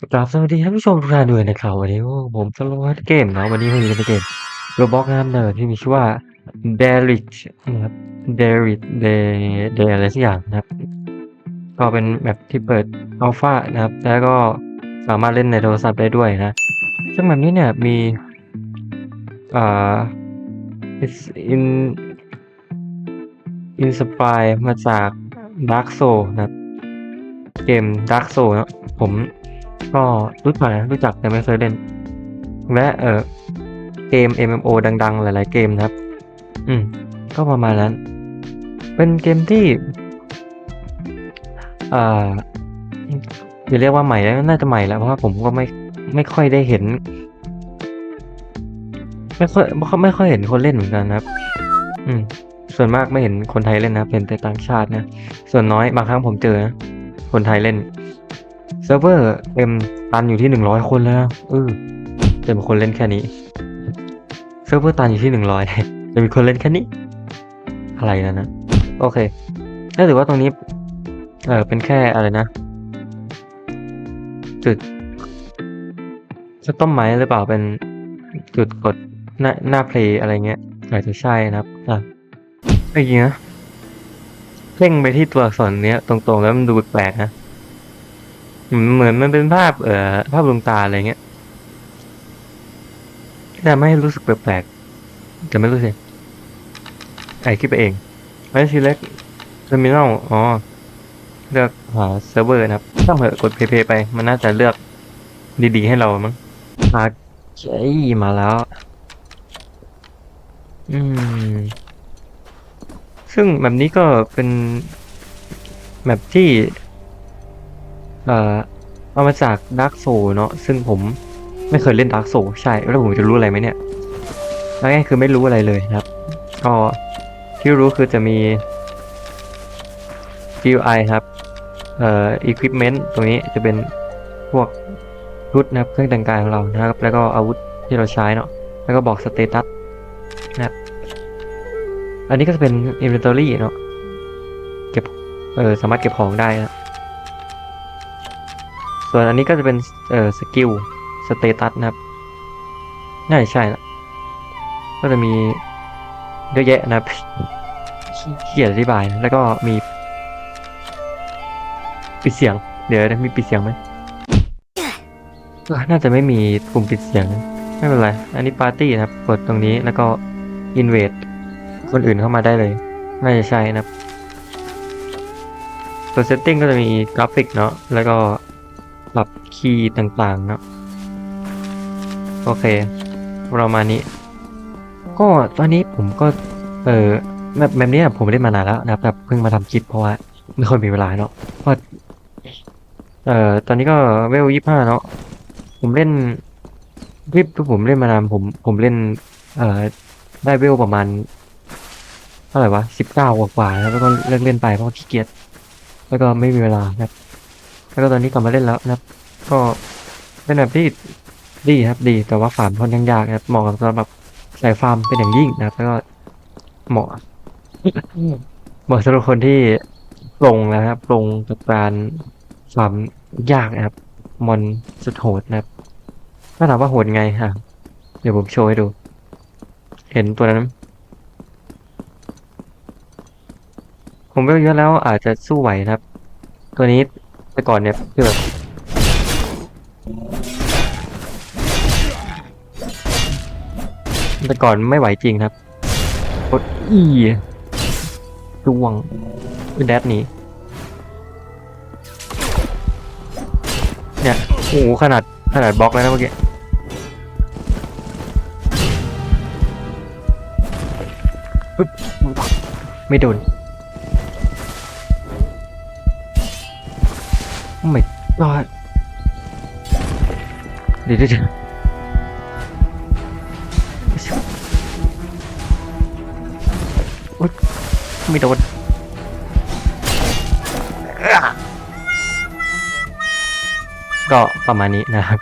กราบสวัสดีท่านผู้ชมทุกท่านด้วยนะครับวันนี้ผมจะลงเกมนะวันนี้ผมอยู่ในเกมโรบอกนะครับเนิร์ที่มีชื่อว่า Derrick นะครับ Derrick d e d e อะไรสักอย่างนะครับ ก็เป็นแบบที่เปิดอัลฟานะครับ แล้วก็สามารถเล่นในโทรศัพท์ได้ด้วยนะ ซึ่งแบบนี้เนี่ยมีอ่า it's in inspire มาจาก Dark Soul นะครับ เกม Dark Soul นะผม ก็รู้จักนะรู้จักแต่ไม่เคยเล่น และเออเกม MMO ดัง ๆ หลาย ๆ เกมนะครับ อืม ก็ประมาณนั้น เป็นเกมที่อ่าจะเรียกว่าใหม่แล้วน่าจะใหม่แล้วเพราะว่าผมก็ไม่ไม่ค่อยได้เห็น ไม่ค่อยไม่ค่อยเห็นคนเล่นเหมือนกันนะครับ อืม ส่วนมากไม่เห็นคนไทยเล่นนะครับเห็นแต่ต่างชาตินะส่วนน้อยบางครั้งผมเจอนะคนไทยเล่น ซิร์ฟเวอร์เต็มตันอยู่ที่หนึ่งร้อยคนแล้วนะเออจะมีคนเล่นแค่นี้เซิร์ฟเวอร์ตันอยู่ที่หนึ่งร้อยจะมีคนเล่นแค่นี้ อะไรนะนะ โอเคแล้วถือว่าตรงนี้ เออเป็นแค่อะไรนะ จุดจะต้นไม้หรือเปล่าเป็นจุดกดหน้าหน้าเพลย์อะไรเงี้ยอาจจะใช่นะครับอะไอ้จริงนะเพ่งไปที่ตัวอักษรเนี้ยตรงๆแล้วมันดูแปลกนะ เหมือนมันเป็นภาพ เอ่อ ภาพดวงตาอะไรเงี้ยแต่ไม่รู้สึกแปลกๆจะไม่รู้สิไอคิดไปเองไม่เล็กเทอร์มินอลอ๋อ เลือกหาเซิร์ฟเวอร์นะครับต้องเหอกดเพย์ไป มันน่าจะเลือกดีๆ ให้เรามั้งโอเคมาแล้ว อืม ซึ่งแบบนี้ก็เป็นแบบที่ เอ่อเอามาจากด a r k กโซเนาะซึ่งผมไม่เคยเล่นด a r k กโซใช่แล้วผมจะรู้อะไรไหมเนี่ยแล้วง่ายคือไม่รู้อะไรเลยครับ ก็ที่รู้คือจะมี GUI ครับเอ่อ equipment ตรงนี้จะเป็นพวกชุดนะครับเครื่องแต่งกายของเรานะครับ แล้วก็อาวุธที่เราใช้เนาะแล้วก็บอกสเตตัสนะครับอันนี้ก็จะเป็น inventory เนาะเก็บเออสามารถเก็บของได้นะ ส่วนอันนี้ก็จะเป็นเอ่อสกิลสเตตัสนะครับน่าจะใช่ละก็จะมีเยอะแยะนะครับขี้เกียจอธิบายแล้วก็มีปิดเสียง เดี๋ยวมีปิดเสียงไหมน่าจะไม่มีปุ่มปิดเสียง ไม่เป็นไร อันนี้ปาร์ตี้นะครับ กดตรงนี้แล้วก็ invade คนอื่นเข้ามาได้เลย น่าจะใช่นะครับตัว setting ก็จะมีกราฟิกเนาะแล้วก็ ปรับคีย์ต่างๆเนาะโอเคประมาณนี้ ก็ตอนนี้ผมก็ เออแบบแบบนี้ผมไม่ได้มานานแล้วนะครับแบบเพิ่งมาทำคลิปเพราะว่าไม่ค่อยมีเวลาเนาะเพราะเอ่อตอนนี้ก็เวลยี่ห้าเนาะผมเล่นคลิปที่ผมเล่นมานานผมผมเล่น เอ่อได้เวลประมาณเท่าไหร่วะสิบเก้ากว่าๆแล้วแล้วก็เลิกเล่นไปเพราะขี้เกียจแล้วก็ไม่มีเวลานะครับ แล้วก็ตอนนี้กลับมาเล่นแล้วนะครับ ก็เป็นแบบที่ดีครับดีแต่ว่าฟาร์มค่อนข้างยากนะครับเหมาะกับสำหรับสายฟาร์มเป็นอย่างยิ่งนะครับ แล้วก็เหมาะเหมาะสำหรับคนที่ลงนะครับลงกับการฟาร์มยากนะครับ มอนสุดโหดนะครับ ถ้าถามว่าโหดไงฮะเดี๋ยวผมโชว์ให้ดู เห็นตัวนั้นไหมผมไปเยอะแล้วอาจจะสู้ไหวนะครับ ตัวนี้ ก่อนเนี่ยคือแบบแต่ก่อนไม่ไหวจริงครับกดอีดวงแดดนี้เนี่ยโอ้โหขนาดขนาดบล็อกแล้วนะเมื่อกี้ปึ๊บไม่โดน โอ้ my god เดี๋ยวเดี๋ยวเดี๋ยวอุ๊ยไม่โดนก็ประมาณนี้นะครับ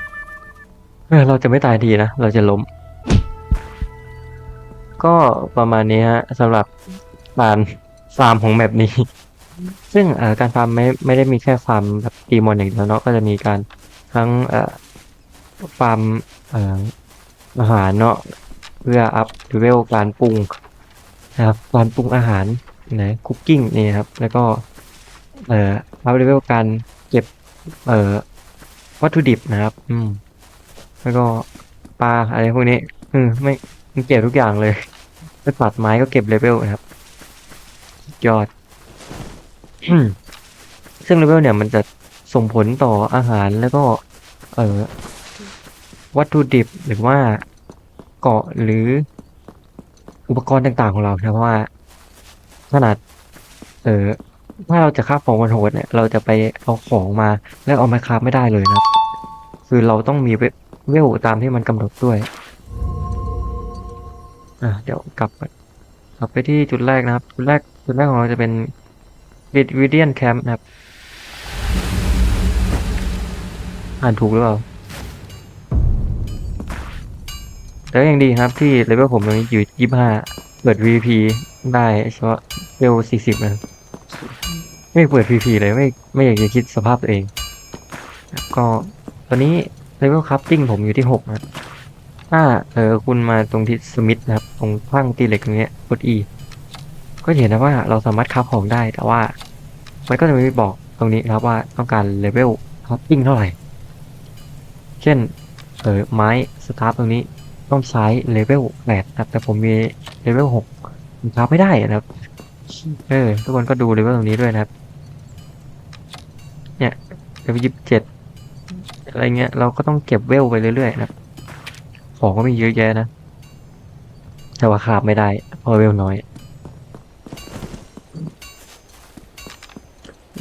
เออเราจะไม่ตายดีนะ เราจะล้ม ก็ประมาณนี้ฮะสำหรับการฟาร์มของแมปนี้ ซึ่งการฟาร์มไม่ไม่ได้มีแค่ฟาร์มแบบตีมอนอย่างเดียวเนาะก็จะมีการทั้งฟาร์มอาหารเนาะเพื่ออัพเลเวลการปรุงนะครับการปรุงอาหารนะคุกกิ้งนี่ครับ แล้วก็เอ่ออัพเลเวลการเก็บเอ่อวัตถุดิบนะครับ อืม แล้วก็ปลาอะไรพวกนี้อืมไม่เก็บทุกอย่างเลยแล้วตัดไม้ก็เก็บเลเวลนะครับยอด ซึ่งเลเวลเนี่ยมันจะส่งผลต่ออาหารแล้วก็ เออวัตถุดิบหรือว่าเกาะหรืออุปกรณ์ต่างๆของเรานะเพราะว่าขนาด เออถ้าเราจะฆ่าของวันโหดเนี่ย เราจะไปเอาของมาแล้วเอามาคาฟไม่ได้เลยนะครับคือเราต้องมีเวเวลตามที่มันกำหนดด้วย อะเดี๋ยวกลับกลับไปที่จุดแรกนะครับ จุดแรกจุดแรกของเราจะเป็น วิเดียนแคมป์นะครับ อ่านถูกหรือเปล่าแต่ก็ยังดีครับที่เลเวลผมตรงนี้อยู่ยี่ห้าเปิด VP ได้เฉพาะเลเวลสี่สิบนะไม่เปิด VP เลยไม่ไม่อยากจะคิดสภาพตัวเอง ก็ตอนนี้เลเวลคัพติ้งผมอยู่ที่หกนะถ้าเออคุณมาตรงที่สมิธนะครับ ตรงข้างตีเหล็กตรงเนี้ยกด E ก็เห็นนะว่าเราสามารถคับของได้แต่ว่ามันก็จะไม่บอกตรงนี้นะครับว่าต้องการเลเวลคัพติ้งเท่าไหร่ เช่นเออไม้สตาร์ทตรงนี้ต้องใช้เลเวลแปดนะครับแต่ผมมีเลเวลหกผมคับไม่ได้นะครับ เออทุกคนก็ดูเลเวลตรงนี้ด้วยนะครับ เนี่ยเลเวลยี่สิบเจ็ดอะไรเงี้ยเราก็ต้องเก็บเวลไปเรื่อยๆนะของก็มีเยอะแยะนะ แต่ว่าขาบไม่ได้เพราะเวลน้อย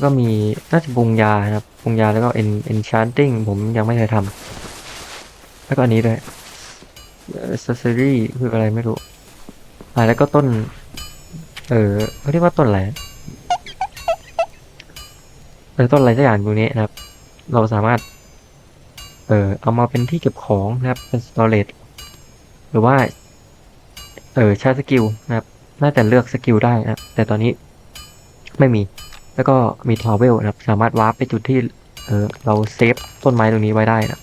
ก็มีน่าจะปรุงยาครับปรุงยาแล้วก็ en enchanting ผมยังไม่เคยทำแล้วก็อันนี้ด้วย accessory คืออะไรไม่รู้ อ่าแล้วก็ต้น เออเขาเรียกว่าต้นอะไรเออต้นอะไรสักอย่างตรงนี้นะครับ เราสามารถ เออเอามาเป็นที่เก็บของนะครับ เป็น storage หรือว่า เออใช้สกิลนะครับ น่าจะเลือกสกิลได้นะครับ แต่ตอนนี้ไม่มี แล้วก็มีทาวเวลนะครับ สามารถวาร์ปไปจุดที่เออเราเซฟต้นไม้ตรงนี้ไว้ได้นะ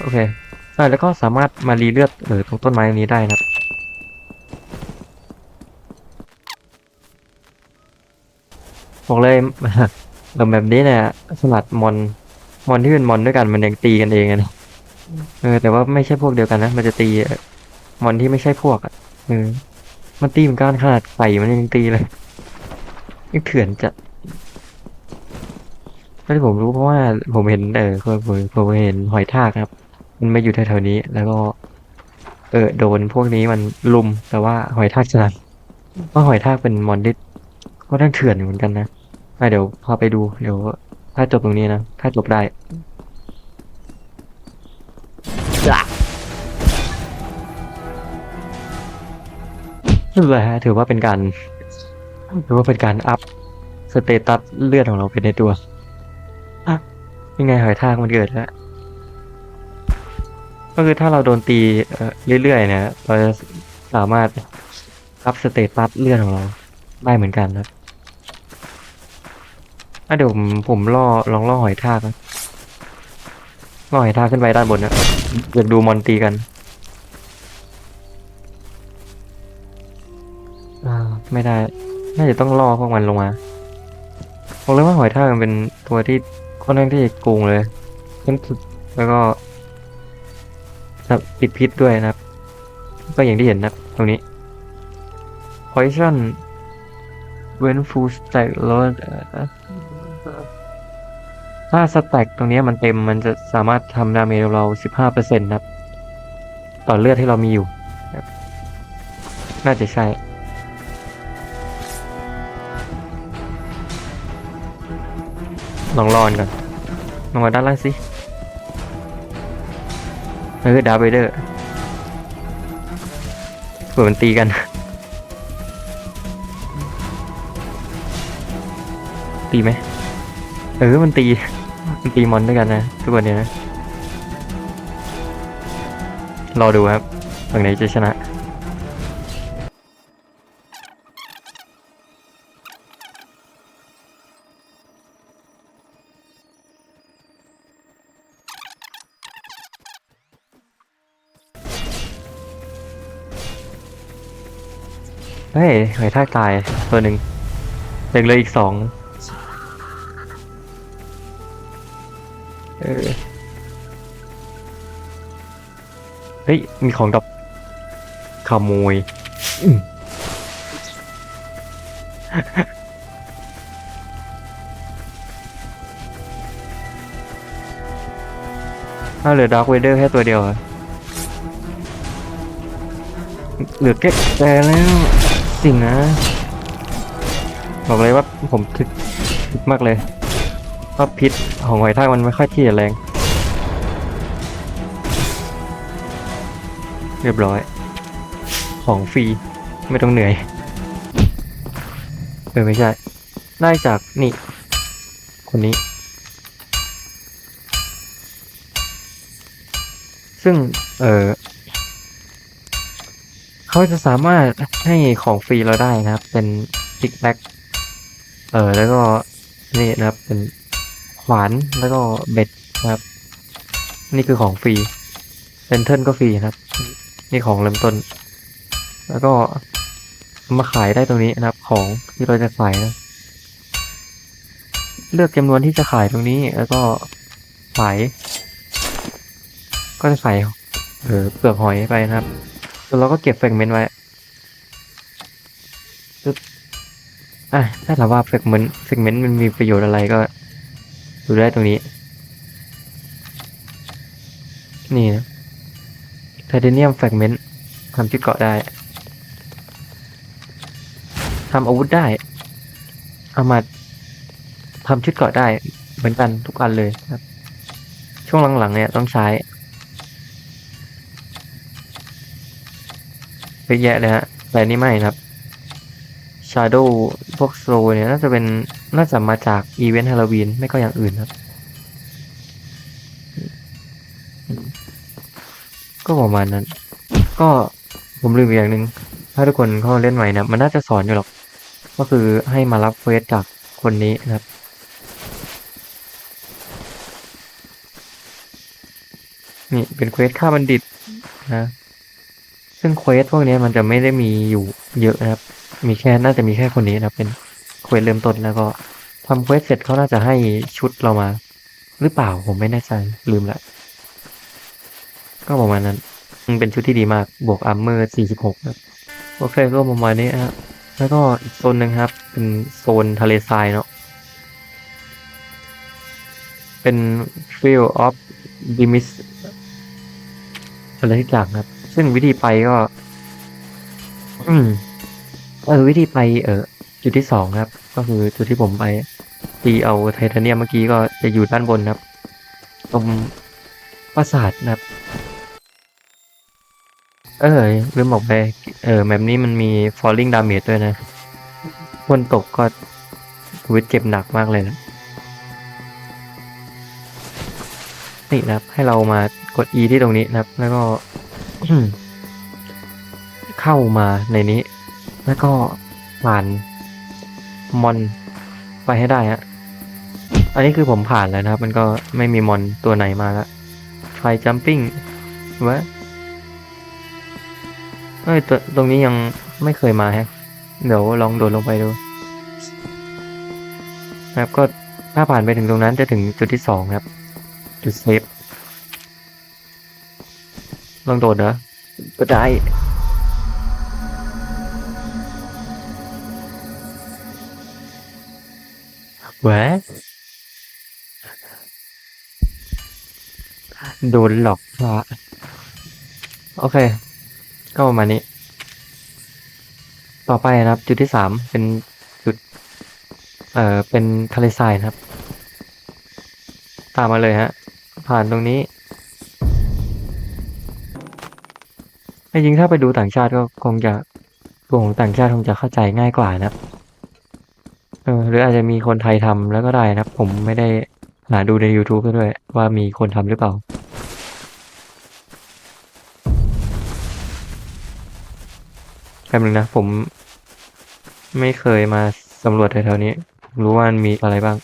โอเคอ่าแล้วก็สามารถมารีเลือดเออตรงต้นไม้ตรงนี้ได้นะครับบอกเลยแบบนี้เนี่ยสลัดมอนมอนที่เป็นมอนด้วยกันมันยังตีกันเองอะนะ เออ แต่ว่าไม่ใช่พวกเดียวกันนะ มันจะตีมอนที่ไม่ใช่พวกอะเออมันตีเหมือนกันขนาดไก่มันยังตีเลยนี่เถื่อนจะที่ผมรู้เพราะว่าผมเห็นเออผมผมผมเห็นหอยทากครับ มันมาอยู่แถวๆนี้แล้วก็ เออโดนพวกนี้มันลุมแต่ว่าหอยทากชนะเพราะหอยทากเป็นมอนที่ก็ทั้งเถื่อนอยู่เหมือนกันนะอะเดี๋ยวพาไปดูเดี๋ยว ถ้าจบตรงนี้นะ ถ้าจบได้ ไม่เป็นไรฮะถือว่าเป็นการถือว่าเป็นการอัพสเตตัสเลือดของเราไปในตัวอะยังไงหอยทากมันเกิดแล้วก็คือถ้าเราโดนตีเรื่อยๆเนี่ยเราจะสามารถอัพสเตตัสเลือดของเราได้เหมือนกันนะอะเดี๋ยวผมผมล่อลองล่อหอยทากนะ ลอหอยทากขึ้นไปด้านบนนะอยากดูมอนตีกันอไม่ได้ น่าจะต้องล่อพวกมันลงมาบอกเลยว่าหอยทากมันเป็นตัวที่ค่อนข้างที่จะโกงเลยทั้งสุดแล้วก็แบบปิดพิษด้วยนะครับ ก็อย่างที่เห็นนะตรงนี้ poison when full stack load ถ้าสแต็กตรงนี้มันเต็มมันจะสามารถทำดาเมจเรา 15%นะครับ ต่อเลือดที่เรามีอยู่ น่าจะใช่ ลองรอนก่อน ลงมาด้านล่างสิเออดาเวเดอร์เผื่อมันตีกัน ตีไหมเออมันตี ปีมอนด้วยกันนะ ทุกคนเนี่ยนะ รอดูครับฝั่งไหนจะชนะเฮ้ยหอยทากตายตัวหนึ่งเด็กเลยอีกสอง เฮ้ย มีของดรอปขโมยอืมถ้าเหลือดาร์คเวเดอร์แค่ตัวเดียวอเหลือแค่แต่แล้วสิ่งนะ บอกเลยว่าผมทึกมากเลยเพราะพิษของหอยทากมันไม่ค่อยที่จะแรง เรียบร้อย ของฟรี ไม่ต้องเหนื่อย เออไม่ใช่ ได้จากนี่ คนนี้ ซึ่ง เออเขาจะสามารถให้ของฟรีเราได้นะครับ เป็นพิกแบ็กเออแล้วก็นี่นะครับ เป็นขวานแล้วก็เบ็ดนะครับ นี่คือของฟรีเป็นเทิร์นก็ฟรีนะครับ นี่ของเริ่มต้น แล้วก็มาขายได้ตรงนี้นะครับ ของที่เราจะขายนะ เลือกจำนวนที่จะขายตรงนี้ แล้วก็ขาย ก็จะใส่เออเปลือกหอยไปนะครับแล้วเราก็เก็บแฟกเมนต์ไว้ปึ๊บอะถ้าถามว่าแฟกเมนต์แฟกเมนต์มันมีประโยชน์อะไรก็ดูได้ตรงนี้ นี่นะ ไทเทเนียมแฟกเมนต์ทำชุดเกาะได้ทำอาวุธได้ เอามาทำชุดเกาะได้เหมือนกันทุกอันเลยครับ ช่วงหลังๆเนี่ยต้องใช้เยอะแยะเลยฮะแต่นี่ไม่ครับ Shadow พวกโซเนี่ยน่าจะเป็นน่าจะมาจากอีเวนต์ฮาโลวีนไม่ก็อย่างอื่นครับ ก็ประมาณนั้น ก็ผมลืมอีกอย่างหนึ่งถ้าทุกคนเข้าเล่นใหม่นะมันน่าจะสอนอยู่หรอก ก็คือให้มารับเควสจากคนนี้นะครับนี่เป็นเควสฆ่าบัณฑิตนะ ซึ่งเควสพวกนี้มันจะไม่ได้มีอยู่เยอะนะครับ มีแค่น่าจะมีแค่คนนี้นะเป็นเควสเริ่มต้นแล้วก็ทำเควสเสร็จเขาน่าจะให้ชุดเรามา หรือเปล่าผมไม่แน่ใจลืมละ ก็ประมาณนั้นมันเป็นชุดที่ดีมาก บวกอาร์เมอร์ 46ครับโอเคก็ประมาณนี้ครับแล้วก็อีกโซนหนึ่งครับ เป็นโซนทะเลทรายเนาะเป็น Field of Dimis อะไรทุกอย่างครับ ซึ่งวิธีไปก็ อืมเออวิธีไปเออจุดที่สองครับ ก็คือจุดที่ผมไปตีเอาไทเทเนียมเมื่อกี้ก็จะอยู่ด้านบนครับ ตรงปราสาทนะครับ เออลืมบอกไป เออแบบนี้มันมี falling damage ด้วยนะคนตกก็วิเจ็บหนักมากเลยนะนี่นะครับ ให้เรามากด E ที่ตรงนี้นะครับ แล้วก็ เข้ามาในนี้ แล้วก็ผ่านมอนไปให้ได้ฮะอันนี้คือผมผ่านแล้วนะครับ มันก็ไม่มีมอนตัวไหนมาแล้วไฟจัมปิ้งวะ เอ้ยตัวตรงนี้ยังไม่เคยมาฮะ เดี๋ยวลองโดดลงไปดูนะครับก็ถ้าผ่านไปถึงตรงนั้นจะถึงจุดที่สองครับ จุดเซฟลองโดดเหรอก็ได้แหวะโดนหลอกพระโอเค ก็ประมาณนี้ ต่อไปนะครับ จุดที่สามเป็นจุด เอ่อ เป็นทะเลทรายนะครับ ตามมาเลยฮะ ผ่านตรงนี้จริงๆถ้าไปดูต่างชาติก็คงจะกลุ่มต่างชาติคงจะเข้าใจง่ายกว่านะครับเออหรืออาจจะมีคนไทยทำแล้วก็ได้นะครับ ผมไม่ได้หาดูใน YouTube ด้วยว่ามีคนทำหรือเปล่า แป๊บนึงนะ ผม ไม่เคยมาสำรวจแถวๆนี้ผมรู้ว่ามันมีอะไรบ้าง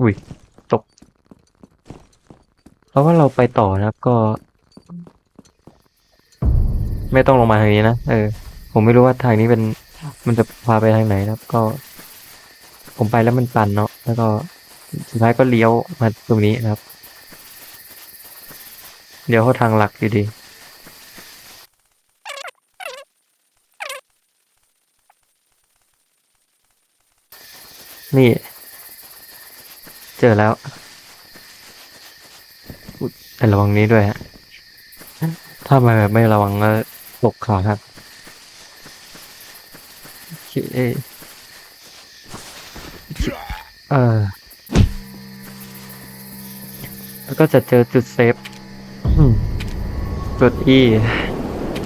อุ้ยตกเพราะว่าเราไปต่อนะครับก็ ไม่ต้องลงมาทางนี้นะ เออ ผมไม่รู้ว่าทางนี้เป็น มันจะพาไปทางไหนนะครับก็ ผมไปแล้วมันตันเนาะแล้วก็สุดท้ายก็เลี้ยวมาตรงนี้นะครับ เลี้ยวเข้าทางหลักอยู่ดีนี่ เจอแล้วอุ๊ยแต่ระวังนี้ด้วยฮะ ถ้ามาแบบไม่ระวังก็ตกขาครับโอเคเออ แล้วก็จะเจอจุดเซฟ จุดที่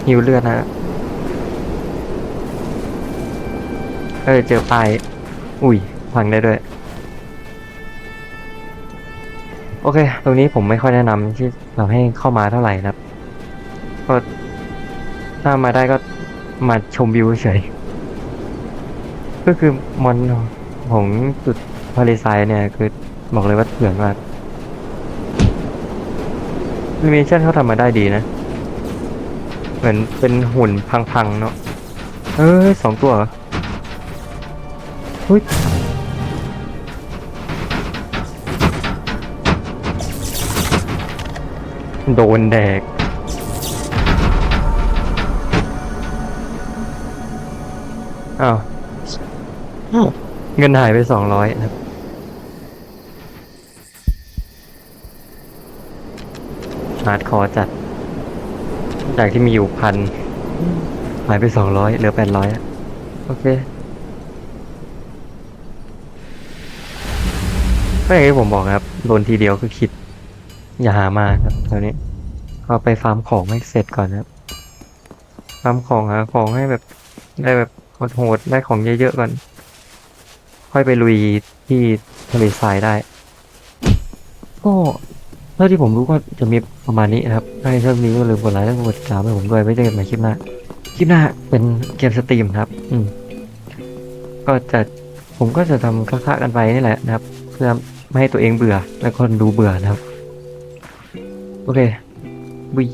หิวเลือดนะฮะเออเจอป้ายอุ้ยพังได้ด้วย โอเค ตรงนี้ผมไม่ค่อยแนะนำที่เราให้เข้ามาเท่าไหร่นะก็ถ้ามาได้ก็มาชมวิวเฉย ก็คือมอนของจุดพาริไซเนี่ย คือบอกเลยว่าเถื่อนมาก นิเมชั่นเขาทำมาได้ดีนะ เหมือนเป็นหุ่นพังๆเนาะเอ้ยสองตัวเหรออุ้ยโดนแดกอ้าวเงินหายไปสองร้อยครับ ฮาร์ดคอร์จัด จากที่มีอยู่พันหายไปสองร้อยเหลือแปดร้อยอะโอเคก็อย่างที่ผมบอกครับโดนทีเดียวคือคิด อย่าหามาครับแถวนี้ก็ไปฟาร์มของให้เสร็จก่อนนะครับฟาร์มของหาของให้แบบได้แบบโหดๆได้ของเยอะๆก่อน ค่อยไปลุยที่ทะเลทรายได้ก็ เท่าที่ผมรู้ก็จะมีประมาณนี้นะครับถ้าใครชอบนี้ก็ลืมกดไลค์และกดติดตามให้ผมด้วยไว้เจอกันใหม่คลิปหน้าคลิปหน้าเป็นเกมสตรีมครับ อืม ก็จะผมก็จะทำค้าๆกันไปนี่แหละนะครับ เพื่อไม่ให้ตัวเองเบื่อ และคนดูเบื่อนะครับ โอเคบุย